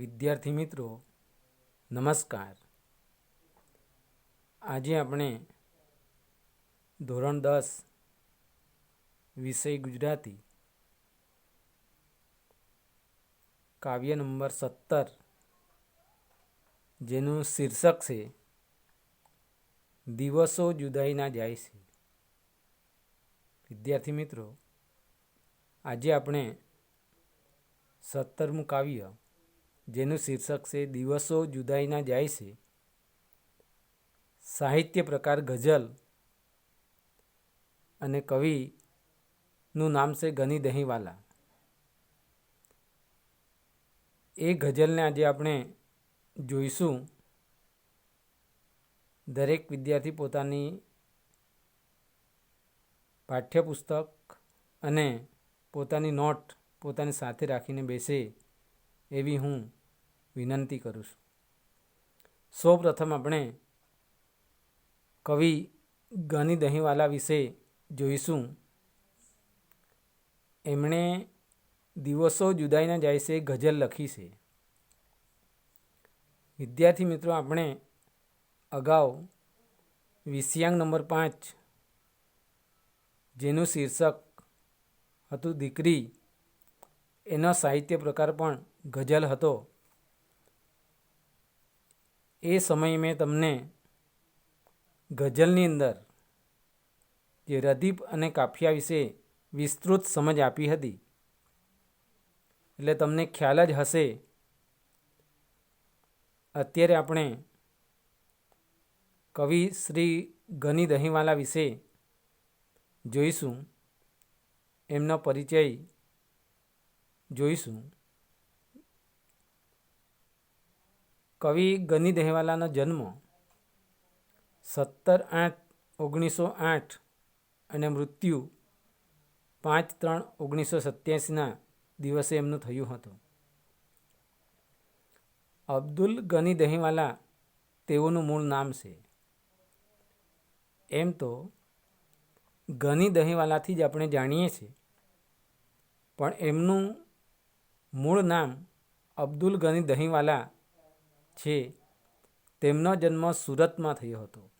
વિદ્યાર્થી મિત્રો, નમસ્કાર. આજે આપણે ધોરણ દસ, વિષય ગુજરાતી, કાવ્ય નંબર સત્તર, જેનું શીર્ષક છે, દિવસો જુદાઈના જાય છે. વિદ્યાર્થી મિત્રો, આજે આપણે સત્તરમું કાવ્ય જેનું શીર્ષક છે, દિવસો જુદાઈના જાય છે. સાહિત્ય પ્રકાર ગઝલ અને કવિનું નામ છે, ગની દહીંવાલા. એ ગઝલને આજે આપણે જોઈશું. દરેક વિદ્યાર્થી પોતાની પાઠ્યપુસ્તક અને પોતાની નોટ પોતાની સાથે રાખીને બેસે એવી હું વિનંતી કરું છું. સૌપ્રથમ આપણે કવિ ગની દહીંવાલા વિશે જોઈશું. એમણે દિવસો જુદાઈના જાય છે ગઝલ લખી છે વિદ્યાર્થી મિત્રો, આપણે અગાઉ વિષયાંગ નંબર પાંચ, જેનું શીર્ષક હતું દીકરી, એનો સાહિત્ય પ્રકાર પણ ગઝલ હતો. એ સમયે મેં તમને ગઝલની અંદર જે રદીપ અને કાફિયા વિશે વિસ્તૃત સમજ આપી હતી. એટલે તમને ખ્યાલ જ હશે, અત્યારે આપણે કવિ શ્રી ગની દહીંવાલા વિશે જોઈશું, એમનો પરિચય જોઈશું. કવિ ગની દહેવાલાનો જન્મ સત્તર આઠ ઓગણીસો આઠ અને મૃત્યુ પાંચ ત્રણ ઓગણીસો સત્યાસીના દિવસે એમનું થયું હતું. અબ્દુલ ગની દહીંવાલા તેઓનું મૂળ નામ છે. એમ તો ગની દહીંવાલાથી જ આપણે જાણીએ છીએ, પણ એમનું મૂળ નામ અબ્દુલ ગની દહીંવાલા છે, તેમનો જન્મ સુરતમાં થયો હતો.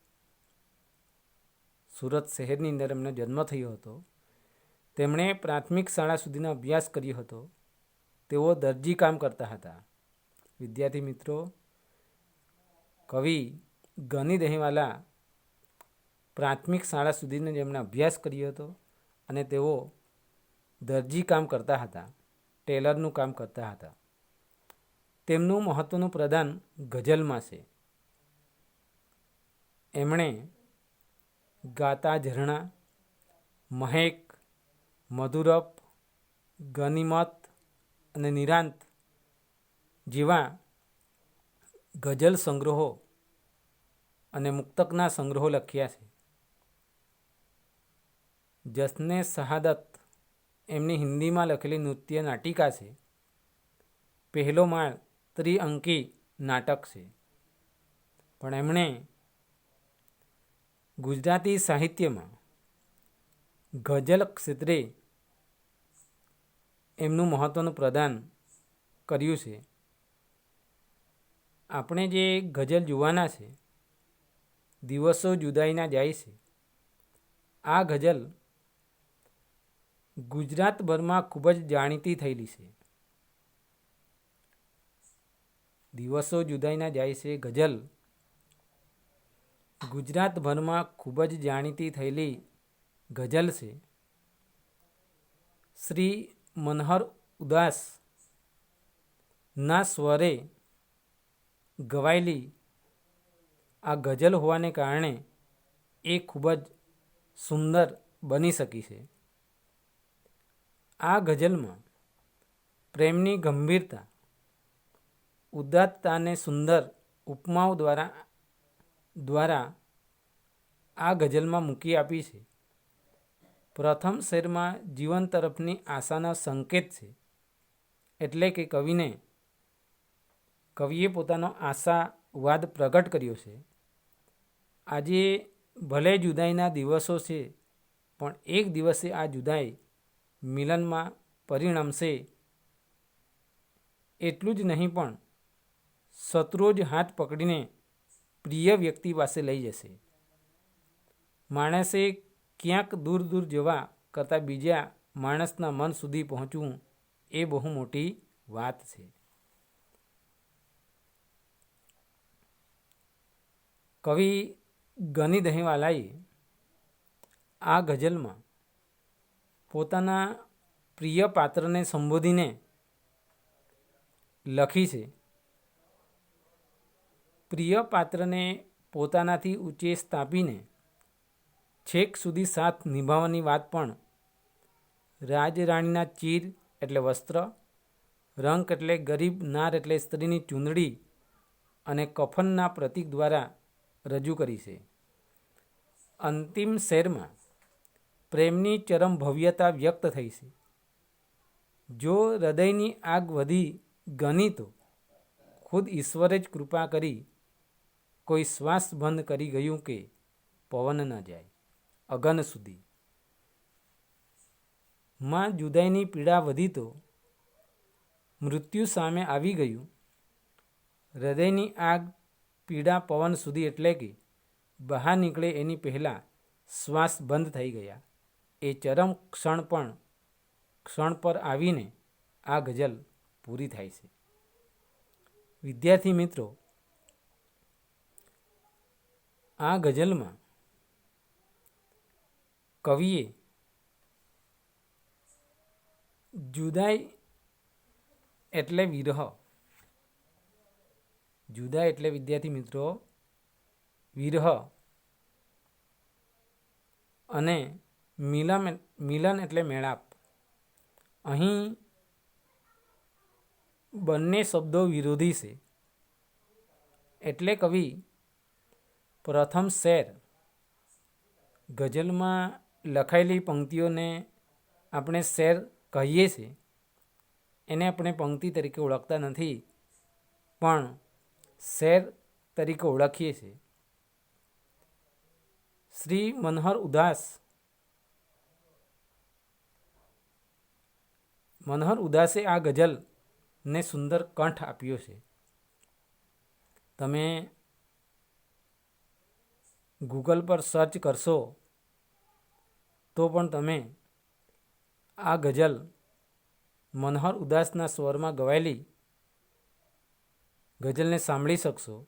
સુરત શહેરની અંદર એમનો જન્મ થયો હતો. તેમણે પ્રાથમિક શાળા સુધીનો અભ્યાસ કર્યો હતો. તેઓ દરજી કામ કરતા હતા. વિદ્યાર્થી મિત્રો, કવિ ગની દહેવાલા પ્રાથમિક શાળા સુધીનો જેમણે અભ્યાસ કર્યો હતો અને તેઓ દરજી કામ કરતા હતા. ટેલરનું કામ કરતા હતા. તેમનું મહત્ત્વનું પ્રદાન ગઝલમાં છે. એમણે ગાતા ઝરણા, મહેક, મધુરપ, ગનિમત અને નિરાંત જેવા ગઝલ સંગ્રહો અને મુક્તકના સંગ્રહો લખ્યા છે. જસને શહાદત એમની હિન્દીમાં લખેલી નૃત્ય નાટિકા છે. પહેલો માળ ત્રિઅંકી નાટક છે. પણ એમણે ગુજરાતી સાહિત્યમાં ગઝલ ક્ષેત્રે એમનું મહત્ત્વનું પ્રદાન કર્યું છે. આપણે જે ગઝલ જોવાના છે, દિવસો જુદાઈના જાય છે. આ ગઝલ ગુજરાતભરમાં ખૂબ જ જાણીતી થયેલી છે. દિવસો જુદાઈના જાય છે. ગઝલ ગુજરાતભરમાં ખૂબ જ જાણીતી થયેલી ગઝલ છે. શ્રી મનહર ઉદાસ ના સ્વરે ગવાયેલી આ ગઝલ હોવાને કારણે એ ખૂબ જ સુંદર બની શકી છે. આ ગઝલમાં પ્રેમની ગંભીરતા ઉદાત્તતા અને સુંદર ઉપમાઓ દ્વારા દ્વારા આ ગઝલમાં મૂકી આપી છે. પ્રથમ શેરમાં જીવન તરફની આશાનો સંકેત છે. એટલે કે કવિને, કવિએ પોતાનો આશાવાદ પ્રગટ કર્યો છે. આજે ભલે જુદાઈના દિવસો છે, પણ એક દિવસે આ જુદાઈ મિલનમાં પરિણમશે. એટલું જ નહીં પણ શત્રુઓ જ હાથ પકડીને પ્રિય વ્યક્તિ પાસે લઈ જશે. માણસે ક્યાંક દૂર દૂર જવા કરતાં બીજા માણસના મન સુધી પહોંચવું એ બહુ મોટી વાત છે. કવિ ગની દહીંવાલાએ આ ગઝલમાં પોતાના પ્રિય પાત્રને સંબોધીને લખી છે પ્રિય પાત્રને પોતાનાથી ઊંચે સ્થાપીને છેક સુધી સાથ નિભાવવાની વાત પણ. રાજરાણીના ચીર એટલે વસ્ત્ર રંક એટલે ગરીબ નાર એટલે સ્ત્રીની ચૂંદડી અને કફનના પ્રતીક દ્વારા રજૂ કરી છે. અંતિમ શેરમાં પ્રેમની ચરમ ભવ્યતા વ્યક્ત થઈ છે. જો હૃદયની આગ વધી ગની તો ખુદ ઈશ્વરે જ કૃપા કરી કોઈ શ્વાસ બંધ કરી ગયું કે પવન ન જાય. અગન સુધી. માં જુદાઈની પીડા વધી તો મૃત્યુ સામે આવી ગયું. હૃદયની આગ પીડા પવન સુધી એટલે કે બહાર નીકળે એની પહેલાં શ્વાસ બંધ થઈ ગયા. એ ચરમ ક્ષણ પણ ક્ષણ પર આવીને આ ગઝલ પૂરી થાય છે. વિદ્યાર્થી મિત્રો આ ગઝલમાં કવિએ જુદાઈ એટલે વિરહ, જુદા એટલે વિદ્યાર્થી મિત્રો, વિરહ અને મિલન મિલન એટલે મેળાપ. અહીં બંને શબ્દો વિરોધી છે. એટલે કવિ પ્રથમ શેર. ગઝલમાં લખાયેલી પંક્તિઓને આપણે શેર કહીએ છીએ. એને આપણે પંક્તિ તરીકે ઓળખતા નથી, પણ શેર તરીકે ઓળખીએ છીએ. શ્રી મનહર ઉદાસ. મનહર ઉદાસે આ ગઝલને સુંદર કંઠ આપ્યો છે. તમે ગૂગલ પર સર્ચ કરશો, તો પણ તમે આ ગઝલ મનહર ઉદાસના સ્વરમાં ગવાયેલી ગઝલને સાંભળી શકશો.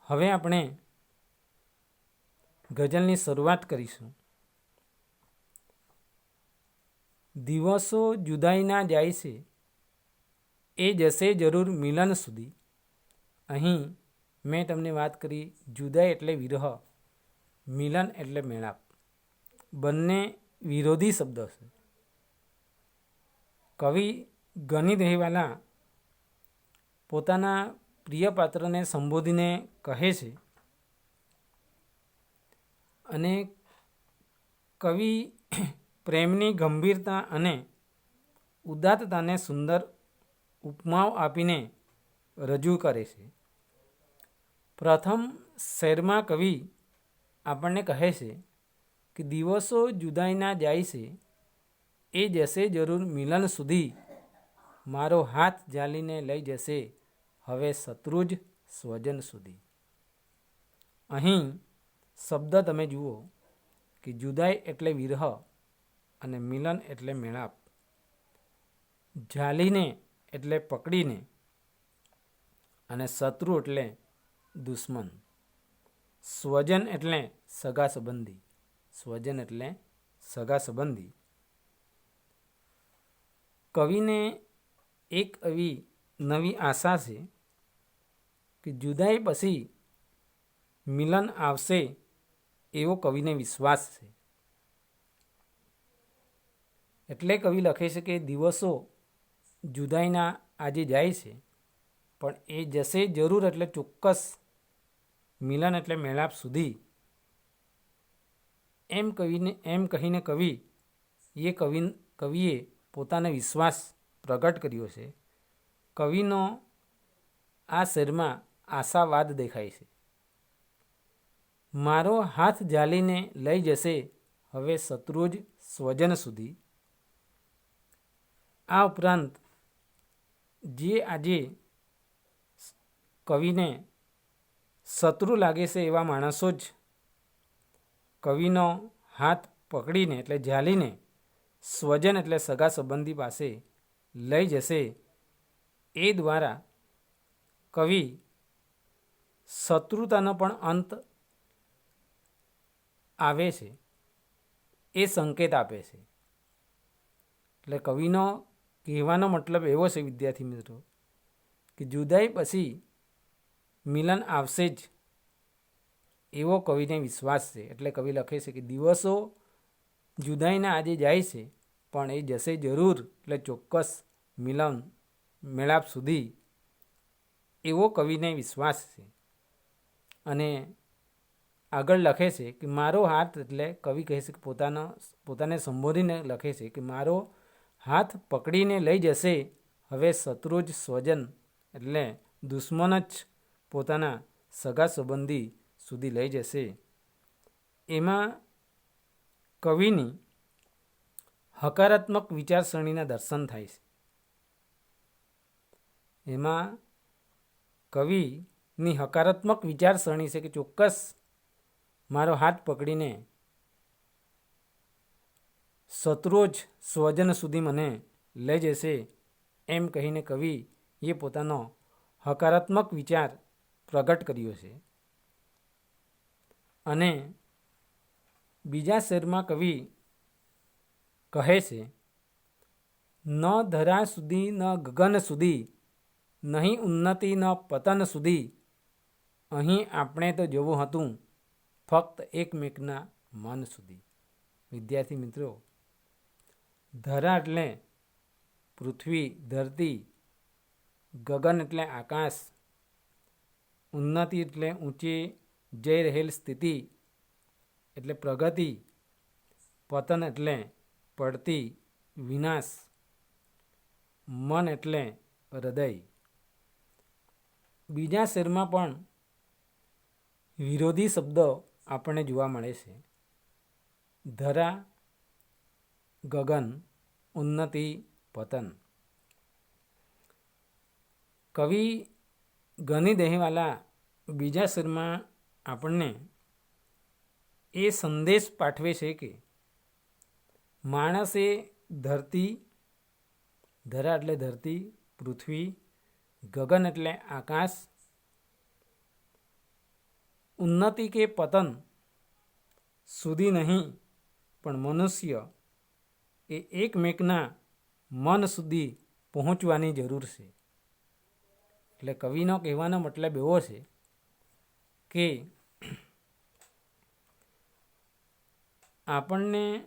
હવે આપણે ગઝલની શરૂઆત કરીશું. દિવસો જુદાઈના જાય છે, એ જશે જરૂર મિલન સુધી. અહીં મેં તમને વાત કરી જુદાઈ એટલે વિરહ, મિલન એટલે મેળાપ. બંને વિરોધી શબ્દો છે. કવિ ગની દહેવાલા પોતાના પ્રિય પાત્રને સંબોધીને કહે છે અને કવિ પ્રેમની ગંભીરતા અને ઉદાત્તતાને સુંદર ઉપમાઓ આપીને રજૂ કરે છે. પ્રથમ શેરમાં કવિ આપણને કહે છે કે દિવસો જુદાઈના જાય છે. એ જશે જરૂર મિલન સુધી. મારો હાથ જાલીને લઈ જશે. હવે શત્રુ જ સ્વજન સુધી. અહીં શબ્દ તમે જુઓ કે જુદાઈ એટલે વિરહ અને મિલન એટલે મેળાપ. ઝાલીને એટલે પકડીને અને શત્રુ એટલે દુશ્મન. સ્વજન એટલે સગા સંબંધી. સ્વજન એટલે સગા સંબંધી. કવિને એક એવી નવી આશા છે કે જુદાઈ પછી મિલન આવશે એવો કવિને વિશ્વાસ છે. એટલે કવિ લખે છે કે દિવસો જુદાઈના આજે જાય છે, પણ એ જશે જરૂર એટલે ચોક્કસ મિલન એટલે મેળાપ સુધી. એમ કવિને, એમ કહીને કવિ, એ કવિ કવિએ પોતાનો વિશ્વાસ પ્રગટ કર્યો છે. કવિનો આ શેરમાં આશાવાદ દેખાય છે. મારો હાથ જાલીને લઈ જશે, હવે શત્રુ જ સ્વજન સુધી. આ ઉપરાંત, જે આજે કવિને શત્રુ લાગે છે એવા માણસો જ. કવિનો હાથ પકડીને એટલે ઝાલીને સ્વજન એટલે સગા સંબંધી પાસે લઈ જશે. એ દ્વારા કવિ શત્રુતાનો પણ અંત આવે છે. એ સંકેત આપે છે. એટલે કવિનો કહેવાનો મતલબ એવો છે વિદ્યાર્થી મિત્રો, કે જુદાઈ પછી મિલન આવશે જ. એવો કવિને વિશ્વાસ છે. એટલે કવિ લખે છે કે દિવસો જુદાઈના આજે જાય છે, પણ એ જશે જરૂર. એટલે ચોક્કસ મિલન મેળાપ સુધી એવો કવિને વિશ્વાસ છે. અને આગળ લખે છે કે મારો હાથ, એટલે કવિ કહે છે કે પોતાનો, પોતાને સંબોધીને લખે છે કે મારો હાથ પકડીને લઈ જશે. હવે શત્રુ જ સ્વજન, એટલે દુશ્મન જ પોતાના સગા સંબંધી સુધી લઈ જશે. એમાં કવિની હકારાત્મક વિચારસરણીના દર્શન થાય છે. એમાં કવિની હકારાત્મક વિચારસરણી છે કે ચોક્કસ મારો હાથ પકડીને શત્રુઓ જ સ્વજન સુધી મને લઈ જશે એમ કહીને કવિ એ પોતાનો હકારાત્મક વિચાર પ્રગટ કર્યો છે. અને બીજા શેરમાં કવિ કહે છે, ન ધરા સુધી, ન ગગન સુધી, નહીં ઉન્નતિ, ન પતન સુધી, અહીં આપણે તો જોવું હતું ફક્ત એકમેકના મન સુધી. વિદ્યાર્થી મિત્રો, ધરા એટલે પૃથ્વી, ધરતી, ગગન એટલે આકાશ ઉન્નતિ એટલે ઊંચી જઈ રહેલ સ્થિતિ એટલે પ્રગતિ, પતન એટલે પડતી વિનાશ, મન એટલે હૃદય. બીજા શેરમાં પણ વિરોધી શબ્દો આપણને જોવા મળે છે. ધરા, ગગન, ઉન્નતિ, પતન. કવિ ગની દહેવાલા બીજા શેરમાં આપણને એ સંદેશ પાઠવે છે કે માણસે ધરતી, ધરા એટલે ધરતી, પૃથ્વી, ગગન એટલે આકાશ, ઉન્નતિ કે પતન સુધી નહીં, પણ મનુષ્ય એ એકમેકના મન સુધી પહોંચવાની જરૂર છે. એટલે કવિનો કહેવાનો મતલબ એવો છે કે આપણને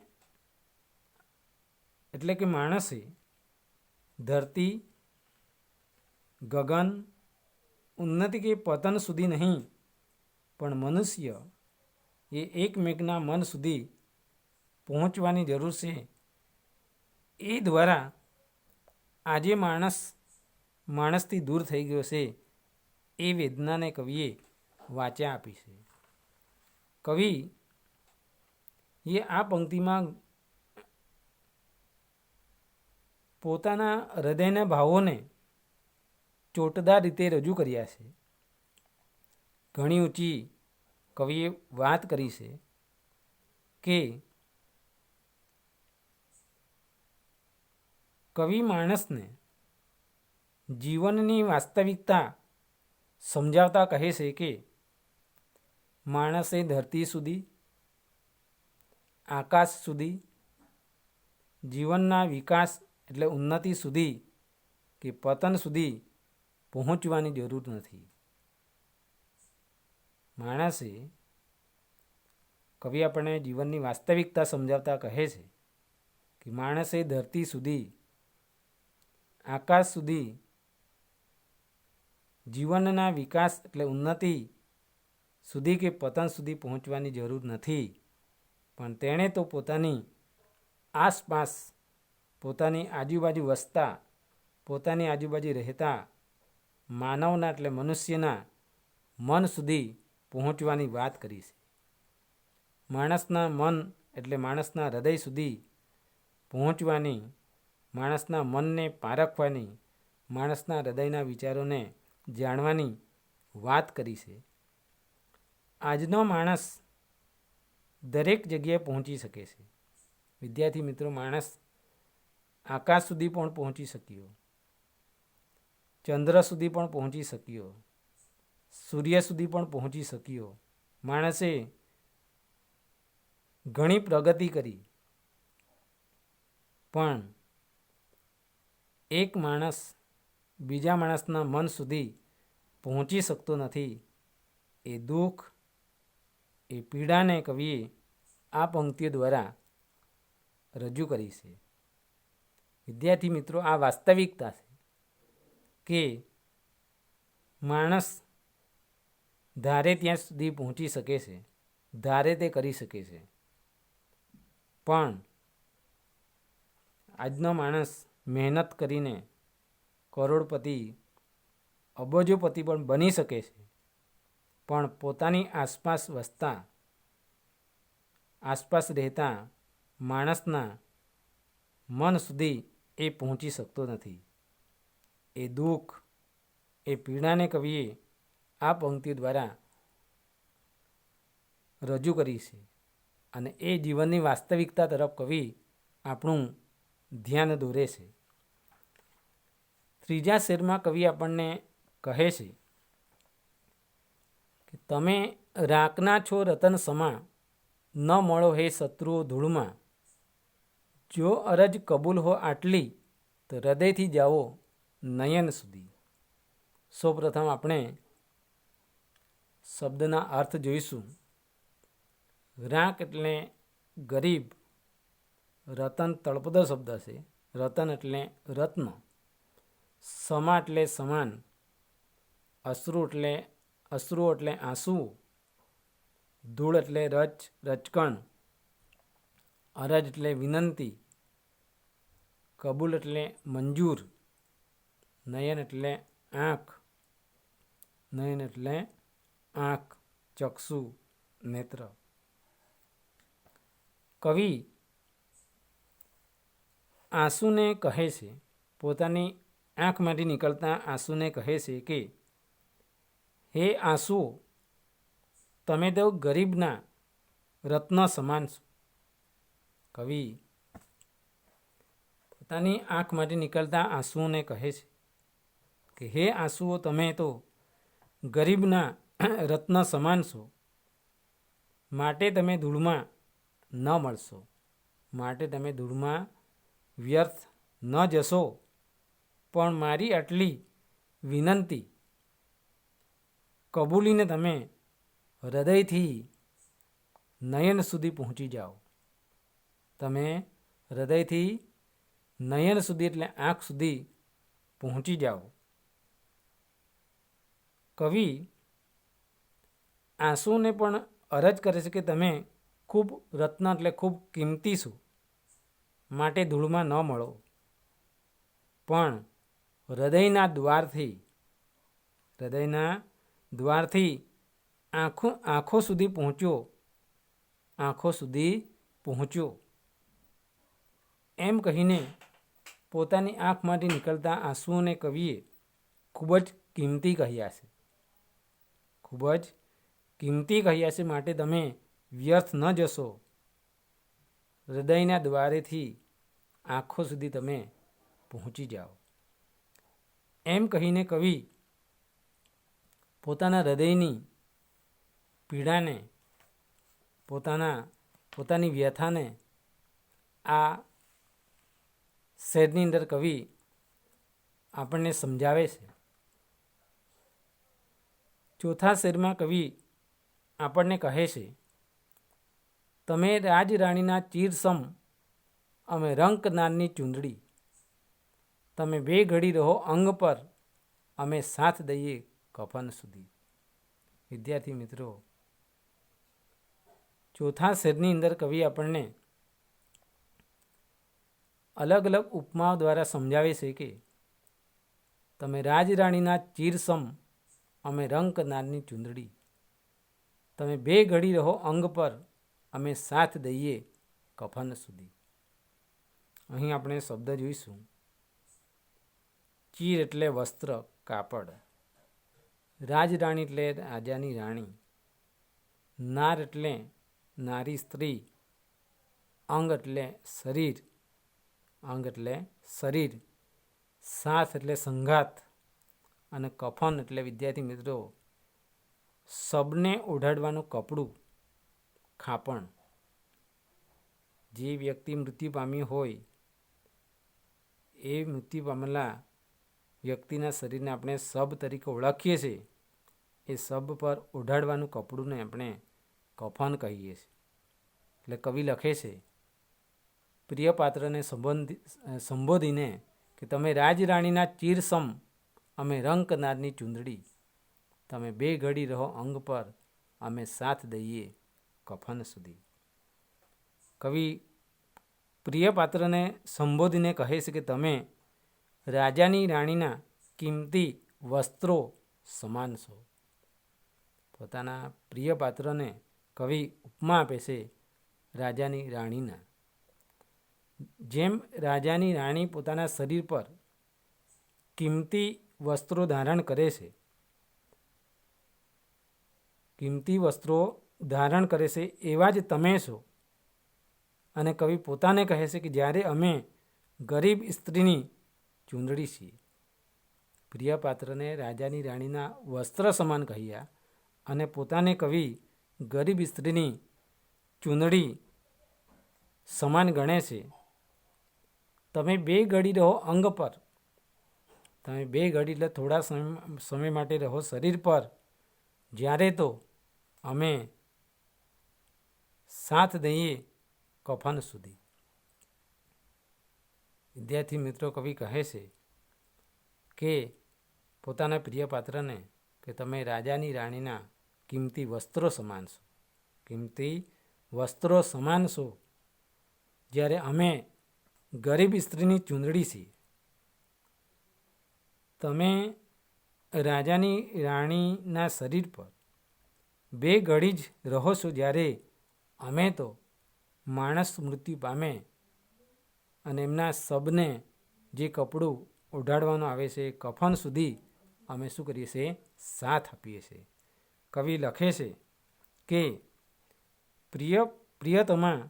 એટલે કે માણસે ધરતી, ગગન, ઉન્નતિ કે પતન સુધી નહીં, પણ મનુષ્ય એ એકમેકના મન સુધી પહોંચવાની જરૂર છે. એ દ્વારા આજે માણસ માણસથી દૂર થઈ ગયો છે એ વેદનાને કવિએ વાચા આપી છે. કવિ, એ આ પંક્તિમાં પોતાના હૃદયના ભાવોને ચોટદાર રીતે રજૂ કર્યા છે. ઘણી ઊંચી કવિએ વાત કરી છે કે કવિ માણસને જીવનની વાસ્તવિકતા સમજાવતા કહે છે કે માણસે ધરતી સુધી, આકાશ સુધી, જીવનના વિકાસ એટલે ઉન્નતિ સુધી કે પતન સુધી પહોંચવાની જરૂર નથી. માણસે કવિ આપણને જીવનની વાસ્તવિકતા સમજાવતા કહે છે કે માણસે ધરતી સુધી, આકાશ સુધી જીવનના વિકાસ એટલે ઉન્નતિ સુધી કે પતન સુધી પહોંચવાની જરૂર નથી. પણ તેણે તો પોતાની આસપાસ પોતાની આજુબાજુ વસતા, પોતાની આજુબાજુ રહેતા માનવના એટલે મનુષ્યના મન સુધી પહોંચવાની વાત કરી છે. માણસના મન એટલે માણસના હૃદય સુધી પહોંચવાની, માણસના મનને પારખવાની, માણસના હૃદયના વિચારોને જાણવાની વાત કરી છે. આજનો માણસ દરેક જગ્યાએ પહોંચી શકે છે. વિદ્યાર્થી મિત્રો, માણસ આકાશ સુધી પણ પહોંચી શક્યો. ચંદ્ર સુધી પણ પહોંચી શક્યો. સૂર્ય સુધી પણ પહોંચી શક્યો. માણસે ઘણી પ્રગતિ કરી. પણ એક માણસ બીજા માણસના મન સુધી પહોંચી શકતો નથી. એ દુઃખ, એ પીડાને કવિએ આ પંક્તિઓ દ્વારા રજૂ કરી છે. વિદ્યાર્થી મિત્રો, આ વાસ્તવિકતા છે કે માણસ ધારે ત્યાં સુધી પહોંચી શકે છે, ધારે તે કરી શકે છે. પણ આજનો માણસ મહેનત કરીને કરોડપતિ અબજોપતિ પણ બની શકે છે. પણ પોતાની આસપાસ વસતા, આસપાસ રહેતા માણસના મન સુધી એ પહોંચી શકતો નથી. એ દુઃખ, એ પીડાને કવિએ આ પંક્તિ દ્વારા રજૂ કરી છે અને એ જીવનની વાસ્તવિકતા તરફ કવિ આપણું ધ્યાન દોરે છે. ત્રીજા શેરમાં કવિ આપણને કહે છે કે તમે રાકના છો રતન સમા, ન મળો હે શત્રુઓ ધૂળમાં. જો અરજ કબૂલ હો આટલી, તો હૃદયથી જાઓ નયન સુધી. સૌપ્રથમ આપણે શબ્દના અર્થ જોઈશું. રાક એટલે ગરીબ, રતન તળપદો શબ્દ છે. રતન એટલે રત્ન. સમા એટલે સમાન, અશ્રુ એટલે અશ્રુ એટલે આંસુ, ધૂળ એટલે રચ રચકણ અરજ એટલે વિનંતી, કબૂલ એટલે મંજૂર, નયન એટલે આંખ, નયન એટલે આંખ, ચક્ષુ, નેત્ર. કવિ આંસુને કહે છે, પોતાની આંખમાંથી નીકળતા આંસુને કહે છે કે, હે આંસુઓ તમે તો ગરીબના રત્ન સમાન છો. કવિ પોતાની આંખમાંથી નીકળતા આંસુઓને કહે છે કે, હે આંસુઓ, તમે તો ગરીબના રત્ન સમાન છો. માટે તમે ધૂળમાં ન મળશો. માટે તમે ધૂળમાં વ્યર્થ ન જશો. પણ મારી આટલી વિનંતી કબૂલીને તમે હૃદયથી નયન સુધી પહોંચી જાઓ. તમે હૃદયથી નયન સુધી એટલે આંખ સુધી પહોંચી જાઓ. કવિ આંસુને પણ અરજ કરે છે કે તમે ખૂબ રત્ન એટલે ખૂબ કિંમતી છું, માટે ધૂળમાં ન મળો. પણ હૃદયના દ્વારથી હૃદયના દ્વારથી આંખો આંખો સુધી પહોંચ્યો. આંખો સુધી પહોંચ્યો. એમ કહીને પોતાની આંખમાંથી નીકળતા આંસુઓને કવિએ ખૂબ જ કિંમતી કહ્યા છે. ખૂબ જ કિંમતી કહ્યા છે માટે તમે વ્યર્થ ન જશો. હૃદયના દ્વારેથી આંખો સુધી તમે પહોંચી જાઓ. એમ કહીને કવિ પોતાના હૃદયની પીડાને, પોતાના, પોતાની વ્યથાને આ શેરની અંદર કવિ આપણને સમજાવે છે. ચોથા શેરમાં કવિ આપણને કહે છે, તમે રાજરાણીના ચીરસમ અમે રંકનારની ચૂંદડી તમે બે ઘડી રહો અંગ પર, અમે સાથ દઈએ કફન સુધી. વિદ્યાર્થી મિત્રો, ચોથા શેરની અંદર કવિ આપણને અલગ અલગ ઉપમાઓ દ્વારા સમજાવે છે કે, તમે રાજરાણીના ચીરસમ, અમે રંક નારની ચૂંદડી. તમે બે ઘડી રહો અંગ પર, અમે સાથ દઈએ કફન સુધી. અહીં આપણે શબ્દ જોઈશું. ચીર એટલે વસ્ત્ર, કાપડ. રાજરાણી એટલે રાજાની રાણી. નાર એટલે નારી સ્ત્રી. અંગ એટલે શરીર. અંગ એટલે શરીર. સાથ એટલે સંઘાત. અને કફન એટલે વિદ્યાર્થી મિત્રો, સબને ઓઢાડવાનું કપડું, ખાપણ. જે વ્યક્તિ મૃત્યુ પામી હોય, એ મૃત્યુ પામેલા વ્યક્તિના શરીરને આપણે સબ તરીકે ઓળખીએ છીએ, એ સબ પર ઓઢાડવાનું કપડુંને આપણે કફન કહીએ છીએ. એટલે કવિ લખે છે, પ્રિય પાત્રને સંબંધી, સંબોધીને કે તમે રાજરાણીના ચીરસમ અમે રંકનારની ચૂંદડી, તમે બે ઘડી રહો અંગ પર, અમે સાથ દઈએ કફન સુધી. કવિ, પ્રિય પાત્રને સંબોધીને કહે છે કે તમે રાજાની રાણીના કિંમતી વસ્ત્રો સમાન છો. પોતાના પ્રિય પાત્રને કવિ ઉપમા આપે છે રાજાની રાણીના. જેમ રાજાની રાણી પોતાના શરીર પર કિંમતી વસ્ત્રો ધારણ કરે છે, કિંમતી વસ્ત્રો ધારણ કરે છે એવા જ તમે છો. અને કવિ પોતાને કહે છે કે જ્યારે અમે ગરીબ સ્ત્રીની ચૂંદડી છીએ પ્રિયપાત્રને રાજાની રાણીના વસ્ત્ર સમાન કહ્યા અને પોતાને કવિ ગરીબ સ્ત્રીની ચૂંદડી સમાન ગણે છે. તમે બે ઘડી રહો અંગ પર. તમે બે ઘડી એટલે થોડા સમય સમય માટે રહો શરીર પર. જ્યારે તો અમે સાથ દઈએ કફન સુધી. વિદ્યાર્થી મિત્રો કવિ કહે છે કે પોતાના પ્રિય પાત્રને કે તમે રાજાની રાણીના કિંમતી વસ્ત્રો સમાન છો. કિંમતી વસ્ત્રો સમાન છો. જ્યારે અમે ગરીબ સ્ત્રીની ચૂંદડી છીએ. તમે રાજાની રાણીના શરીર પર બે ઘડી જ રહો છો. જ્યારે અમે તો માણસ મૃત્યુ પામે અને એમના શબને જે કપડું ઓઢાડવાનું આવે છે, કફન સુધી અમે શું કરીએ છીએ? સાથ આપીએ છીએ. કવિ લખે છે કે, પ્રિય, પ્રિયતમા,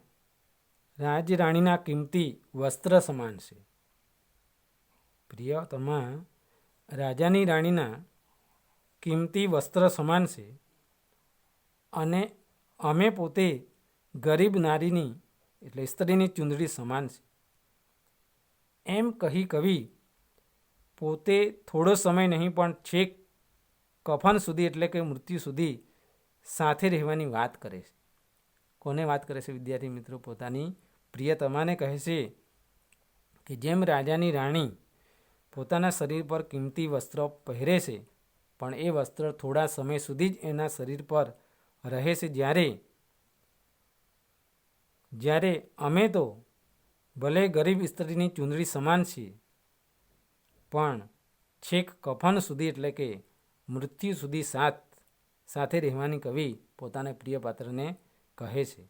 રાજરાણીના કિંમતી વસ્ત્ર સમાન છે. પ્રિયતમા, રાજાની રાણીના કિંમતી વસ્ત્ર સમાન છે. અને અમે પોતે ગરીબ નારીની, એટલે સ્ત્રીની ચૂંદડી સમાન છે. એમ કહી કવિ, પોતે થોડો સમય નહીં, પણ છેક કફન સુધી એટલે કે મૃત્યુ સુધી સાથે રહેવાની વાત કરે છે. કોને વાત કરે છે વિદ્યાર્થી મિત્રો? પોતાની પ્રિયતમાને કહે છે કે જેમ રાજાની રાણી પોતાના શરીર પર કિંમતી વસ્ત્ર પહેરે છે, પણ એ વસ્ત્ર થોડા સમય સુધી જ એના શરીર પર રહે છે. જ્યારે જ્યારે અમે તો ભલે ગરીબ સ્ત્રીની ચૂંદડી સમાન છે, પણ છેક કફન સુધી એટલે કે મૃત્યુ સુધી સાથ સાથે રહેવાની કવિ પોતાના પ્રિય પાત્રને કહે છે.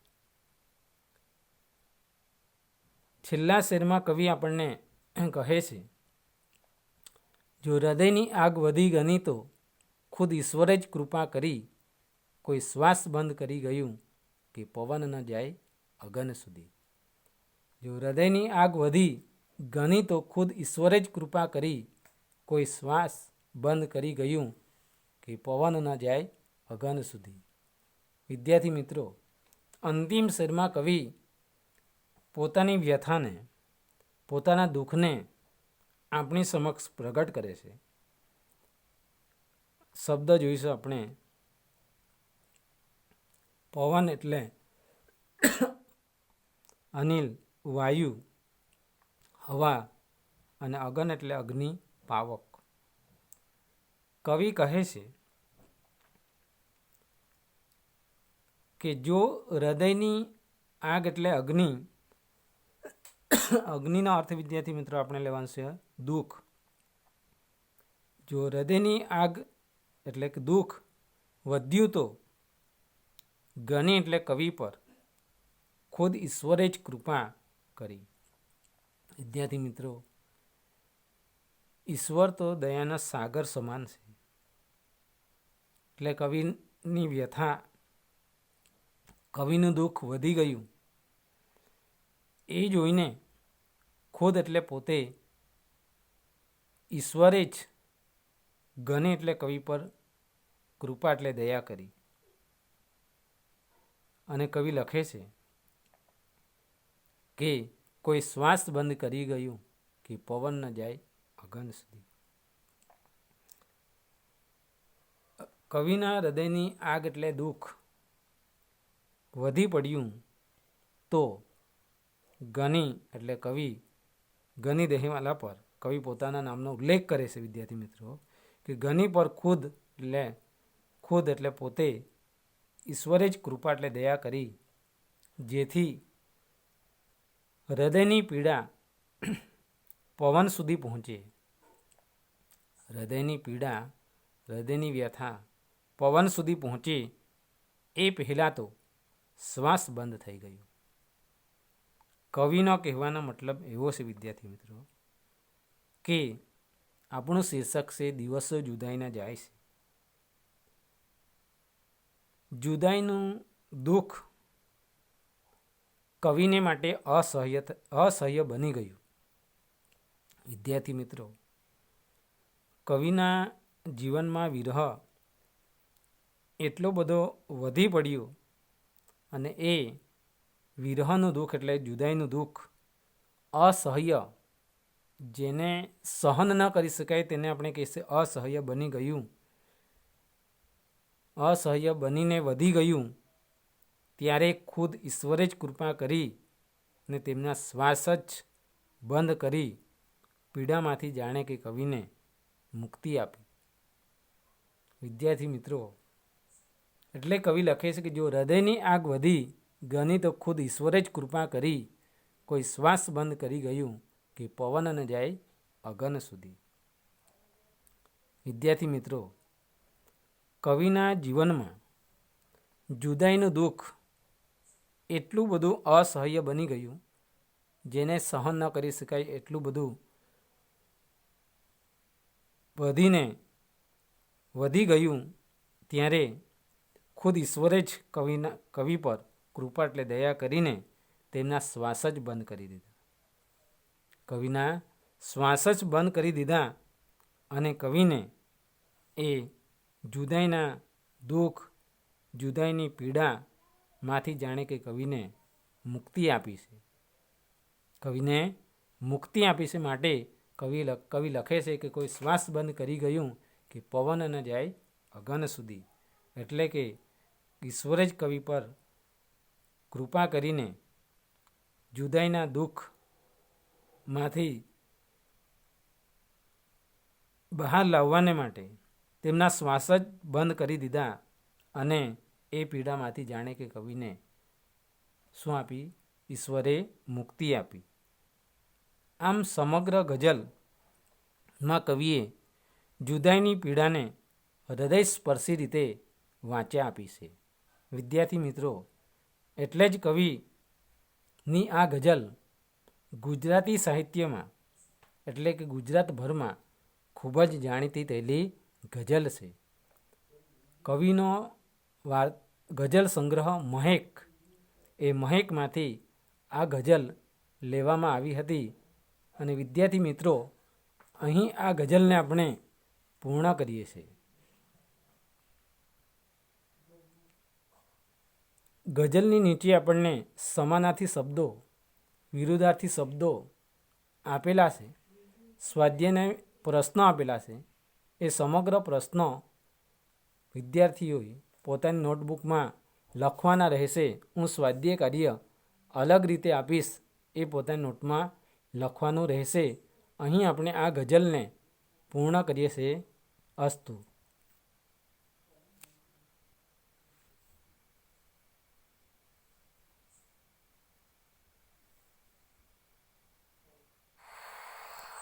છેલ્લા શેરમાં કવિ આપણને કહે છે, જો હૃદયની આગ વધી ગની તો ખુદ ઈશ્વરે જ કૃપા કરી કોઈ શ્વાસ બંધ કરી ગયું કે પવન ન જાય અગન સુધી. જો હૃદયની આગ વધી, ગણી તો ખુદ ઈશ્વરે જ કૃપા કરી, કોઈ શ્વાસ બંધ કરી ગયું કે પવન ન જાય અગન સુધી. વિદ્યાર્થી મિત્રો, અંતિમ શેરમાં કવિ પોતાની વ્યથાને, પોતાના દુઃખને આપણી સમક્ષ પ્રગટ કરે છે. શબ્દ જોઈશું આપણે. પવન એટલે અનિલ. વાયુ, હવા અને અગન એટલે અગ્નિ, પાવક. કવિ કહે છે કે જો હૃદયની આગ એટલે અગ્નિ, અગ્નિનો અર્થ વિદ્યાર્થી મિત્રો આપણે લેવાનું છે દુઃખ. જો હૃદયની આગ એટલે કે દુઃખ વધ્યું તો ગણી એટલે કવિ પર. ખુદ ઈશ્વરે જ કૃપા કરી. વિદ્યાર્થી મિત્રો, ઈશ્વર તો દયાના સાગર સમાન છે. એટલે કવિની વ્યથા, કવિનું દુઃખ વધી ગયું. એ જોઈને ખુદ એટલે પોતે ઈશ્વરે જ ગને એટલે કવિ પર કૃપા એટલે દયા કરી. અને કવિ લખે છે કે કોઈ શ્વાસ બંધ કરી ગયું કે પવન ન જાય અગન સુધી. કવિના હૃદયની આગ એટલે દુઃખ વધી પડ્યું તો ગની એટલે કવિ ગની દહેવાલા પર, કવિ પોતાના નામનો ઉલ્લેખ કરે છે વિદ્યાર્થી મિત્રો, કે ગની પર ખુદ એટલે ખુદ એટલે પોતે ઈશ્વરે જ કૃપા એટલે દયા કરી, જેથી હૃદયની પીડા પવન સુધી પહોંચે. હૃદયની પીડા, હૃદયની વ્યથા પવન સુધી પહોંચે એ પહેલાં તો શ્વાસ બંધ થઈ ગયું. કવિનો કહેવાનો મતલબ એવો છે, વિદ્યાર્થી મિત્રો, કે આપણું શીર્ષક છે, દિવસો જુદાઈના જાય છે. જુદાઈનું દુઃખ કવિને માટે અસહ્ય અસહ્ય બની ગયું. વિદ્યાર્થી મિત્રો, કવિના જીવનમાં વિરહ એટલો બધો વધી પડ્યો અને એ વિરહનું દુઃખ એટલે જુદાઈનું દુઃખ, અસહ્ય, જેને સહન ન કરી શકાય તેને આપણે કહીશું અસહ્ય બની ગયું. અસહ્ય બનીને વધી ગયું. ત્યારે ખુદ ઈશ્વરે જ કૃપા કરી અને તેમના શ્વાસ જ બંધ કરી પીડામાંથી જાણે કે કવિને મુક્તિ આપી. વિદ્યાર્થી મિત્રો, એટલે કવિ લખે છે કે જો હૃદયની આગ વધી ગની તો ખુદ ઈશ્વરે જ કૃપા કરી કોઈ શ્વાસ બંધ કરી ગયું કે પવન ન જાય અગન સુધી. વિદ્યાર્થી મિત્રો, કવિના જીવનમાં જુદાઈનું દુઃખ એટલું બધું અસહ્ય બની ગયું, જેને સહન ન કરી શકાય એટલું બધું વધીને વધી ગયું, ત્યારે ખુદ ઈશ્વરે જ કવિના, કવિ પર કૃપા એટલે દયા કરીને તેમના શ્વાસ જ બંધ કરી દીધા. કવિના શ્વાસ જ બંધ કરી દીધા અને કવિને એ જુદાઈના દુઃખ, જુદાઈની પીડામાંથી જાણે કે કવિને મુક્તિ આપી છે. કવિને મુક્તિ આપી છે માટે કવિ કવિ લખે છે કે કોઈ શ્વાસ બંધ કરી ગયું કે પવન ન જાય અગન સુધી. એટલે કે ઈશ્વરે જ કવિ પર કૃપા કરીને જુદાઈના દુઃખમાંથી બહાર લાવવાને માટે તેમના શ્વાસ જ બંધ કરી દીધા અને એ પીડામાંથી જાણે કે કવિને શું આપી? ઈશ્વરે મુક્તિ આપી. આમ સમગ્ર ગઝલમાં કવિએ જુદાઈની પીડાને હૃદયસ્પર્શી રીતે વાંચ્યા આપી છે. વિદ્યાર્થી મિત્રો, એટલે જ કવિની આ ગઝલ ગુજરાતી સાહિત્યમાં, એટલે કે ગુજરાતભરમાં ખૂબ જ જાણીતી થયેલી ગઝલ છે. કવિનો વાર ગઝલ સંગ્રહ મહેક. એ મહેકમાંથી આ ગઝલ લેવામાં આવી હતી. અને વિદ્યાર્થી મિત્રો, અહીં આ ગઝલને આપણે પૂર્ણ કરીએ છીએ. ગઝલની નીચે આપણને સમાનાર્થી શબ્દો, વિરુદ્ધાર્થી શબ્દો આપેલા છે. સ્વાધ્યાયને પ્રશ્નો આપેલા છે. એ સમગ્ર પ્રશ્નો વિદ્યાર્થીઓએ પોતાની નોટબુકમાં લખવાના રહેશે. હું સ્વાધ્યાય કાર્ય અલગ રીતે આપીશ. એ પોતાની નોટમાં લખવાનું રહેશે. અહીં આપણે આ ગઝલને પૂર્ણ કરીએ છીએ. અસ્તુ.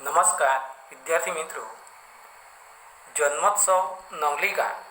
નમસ્કાર, વિદ્યાર્થી મિત્રો. જન્મોત્સવ નવલિકા